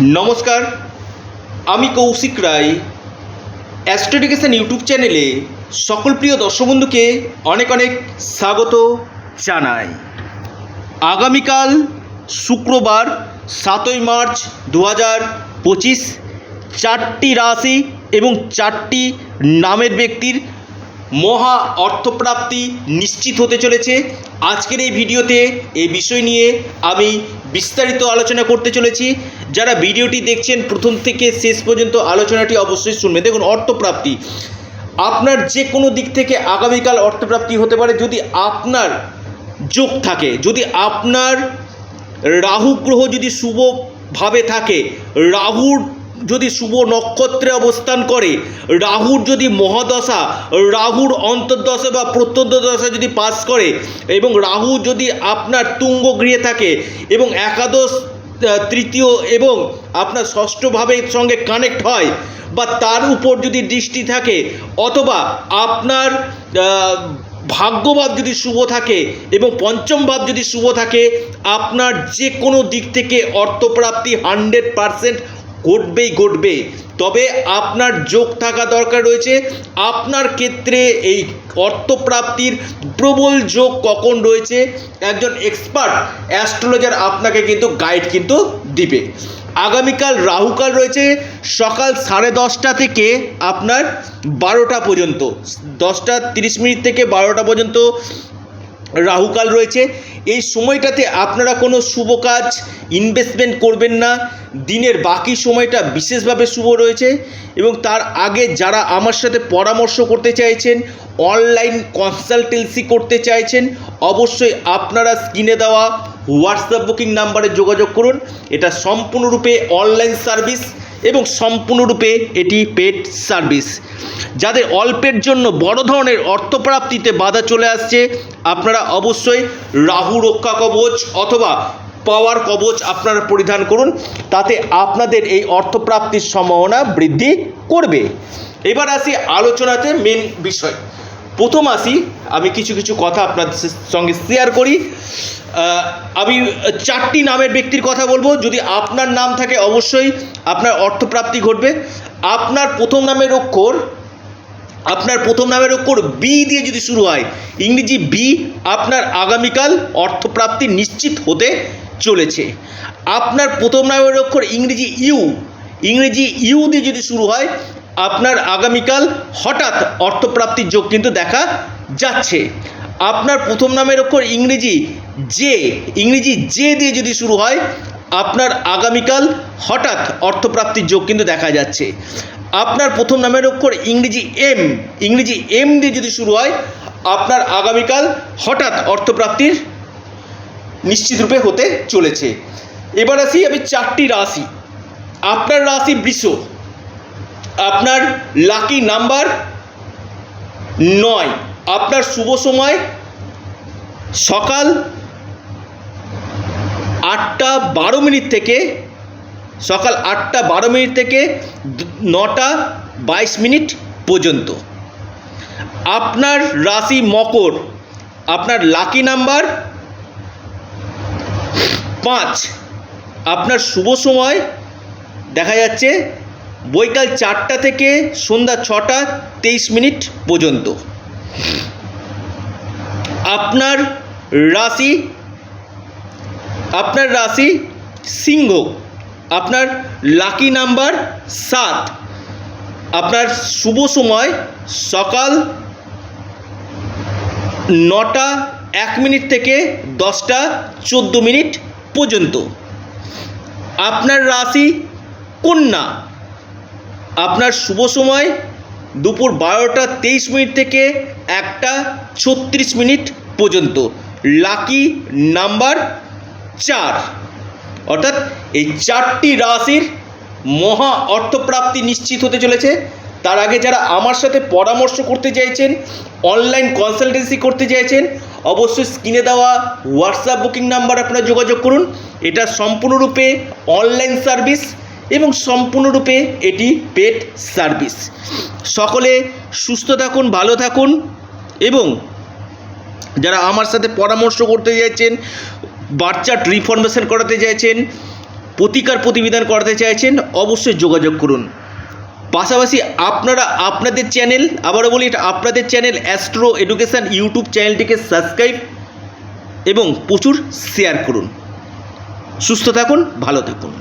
নমস্কার, আমি কৌশিক রায়। অ্যাস্ট্রোডিকেশন ইউটিউব চ্যানেলে সকল প্রিয় দর্শক বন্ধুকে অনেক অনেক স্বাগত জানাই। আগামীকাল শুক্রবার, সাতই মার্চ দু হাজার পঁচিশ, চারটি রাশি এবং চারটি নামের ব্যক্তির মহা অর্থপ্রাপ্তি নিশ্চিত হতে চলেছে। আজকের এই ভিডিওতে এই বিষয় নিয়ে আমি বিস্তারিত আলোচনা করতে চলেছি। যারা ভিডিওটি দেখছেন প্রথম থেকে শেষ পর্যন্ত আলোচনাটি অবশ্যই শুনবেন। দেখুন, অর্থপ্রাপ্তি। আপনার যে কোনো দিক থেকে আগামীকাল অর্থপ্রাপ্তি হতে পারে যদি আপনার যোগ থাকে। যদি আপনার রাহু গ্রহ যদি শুভভাবে থাকে, রাহুর যদি শুভ নক্ষত্রে অবস্থান করে, রাহুর যদি মহাদশা, রাহুর অন্তর্দশা বা প্রত্যন্তদশা যদি পাস করে এবং রাহু যদি আপনার তুঙ্গ গৃহে থাকে এবং একাদশ তৃতীয় এবং আপনার ষষ্ঠ ভাবের সঙ্গে কানেক্ট হয় বা তার উপর যদি দৃষ্টি থাকে অথবা আপনার ভাগ্যভাব যদি শুভ থাকে এবং পঞ্চম ভাব যদি শুভ থাকে, আপনার যে কোনো দিক থেকে অর্থপ্রাপ্তি হান্ড্রেড পারসেন্ট ঘটবেই ঘটবে তবে আপনার যোগ থাকা দরকার রয়েছে। আপনার ক্ষেত্রে এই অর্থপ্রাপ্তির প্রবল যোগ কখন রয়েছে? একজন এক্সপার্ট অ্যাস্ট্রোলজার আপনাকে কিন্তু গাইড কিন্তু দিবে। আগামীকাল রাহুকাল রয়েছে। সকাল সাড়ে দশটা থেকে আপনার বারোটা পর্যন্ত, দশটা তিরিশ মিনিট থেকে বারোটা পর্যন্ত রাহুকাল রয়েছে। এই সময়টাতে আপনারা কোনো শুভ কাজ ইনভেস্টমেন্ট করবেন না। দিনের বাকি সময়টা বিশেষভাবে শুভ রয়েছে এবং তার আগে যারা আমার সাথে পরামর্শ করতে চাইছেন অনলাইন কনসালটেন্সি করতে চাইছেন, অবশ্যই আপনারা স্ক্রিনে দেওয়া হোয়াটসঅ্যাপ বুকিং নাম্বারে যোগাযোগ করুন। এটা সম্পূর্ণরূপে অনলাইন সার্ভিস এবং সম্পূর্ণরূপে এটি পেড সার্ভিস যাদের অল্পের জন্য বড় ধরনের অর্থপ্রাপ্তিতে বাধা চলে আসছে, আপনারা অবশ্যই রাহু রক্ষা কবচ অথবা পাওয়ার কবচ আপনারা পরিধান করুন, তাতে আপনাদের এই অর্থপ্রাপ্তির সম্ভাবনা বৃদ্ধি করবে। এবার আসি আলোচনাতে মেন বিষয়। প্রথম আসি, আমি কিছু কিছু কথা আপনাদের সঙ্গে শেয়ার করি। আমি চারটি নামের ব্যক্তির কথা বলব। যদি আপনার নাম থাকে, অবশ্যই আপনার অর্থপ্রাপ্তি ঘটবে। আপনার প্রথম নামের অক্ষর, আপনার প্রথম নামের অক্ষর বি দিয়ে যদি শুরু হয়, ইংরেজি বি আপনার আগামীকাল অর্থপ্রাপ্তি নিশ্চিত হতে চলেছে। আপনার প্রথম নামের অক্ষর ইংরেজি ইউ ইংরেজি ইউ দিয়ে যদি শুরু হয় আপনার আগামীকাল হঠাৎ অর্থপ্রাপ্তির যোগ কিন্তু দেখা যাচ্ছে। আপনার প্রথম নামের অক্ষর ইংরেজি জে ইংরেজি জে দিয়ে যদি শুরু হয়, আপনার আগামীকাল হঠাৎ অর্থপ্রাপ্তির যোগ কিন্তু দেখা যাচ্ছে। আপনার প্রথম নামের অক্ষর ইংরেজি এম ইংরেজি এম দিয়ে যদি শুরু হয়, আপনার আগামীকাল হঠাৎ অর্থপ্রাপ্তির নিশ্চিত রূপে হতে চলেছে। এবার আসি আমি চারটি রাশি। আপনার রাশি বৃষ। আপনার লাকি নাম্বার নয়। আপনার শুভ সময় সকাল আটটা বারো মিনিট থেকে, সকাল আটটা বারো মিনিট থেকে নটা বাইশ মিনিট পর্যন্ত। আপনার রাশি মকর, আপনার লাকি নাম্বার পাঁচ। আপনার শুভ সময় দেখা যাচ্ছে বৈকাল চারটা থেকে সন্ধ্যা ছটা তেইশ মিনিট পর্যন্ত। আপনার রাশি আপনার রাশি সিংহ, আপনার লাকি নাম্বার সাত। আপনার শুভ সময় সকাল নটা এক মিনিট থেকে দশটা চোদ্দ মিনিট পর্যন্ত। আপনার রাশি কন্যা আপনার শুভ সময়। দুপুর বারোটা তেইশ মিনিট থেকে একটা ছত্রিশ মিনিট পর্যন্ত। লাকি নাম্বার চার। অর্থাৎ এই চারটি রাশির মহা অর্থপ্রাপ্তি নিশ্চিত হতে চলেছে। তার আগে যারা আমার সাথে পরামর্শ করতে চাইছেন অনলাইন কনসালটেন্সি করতে চাইছেন, অবশ্যই স্ক্রিনে দেওয়া হোয়াটসঅ্যাপ বুকিং নাম্বার আপনারা যোগাযোগ করুন। এটা সম্পূর্ণরূপে অনলাইন সার্ভিস এবং সম্পূর্ণরূপে এটি পেট সার্ভিস। সকলে সুস্থ থাকুন, ভালো থাকুন এবং যারা আমার সাথে পরামর্শ করতে চাইছেন বার্থ চার্ট রিফরমেশন করাতে চাইছেন, প্রতিকার প্রতিবিধান করাতে চাইছেন, অবশ্যই যোগাযোগ করুন। পাশাপাশি আপনারা আপনাদের চ্যানেল, আবারও বলি, এটা আপনাদের চ্যানেল অ্যাস্ট্রো এডুকেশান ইউটিউব চ্যানেলটিকে সাবস্ক্রাইব এবং প্রচুর শেয়ার করুন। সুস্থ থাকুন, ভালো থাকুন।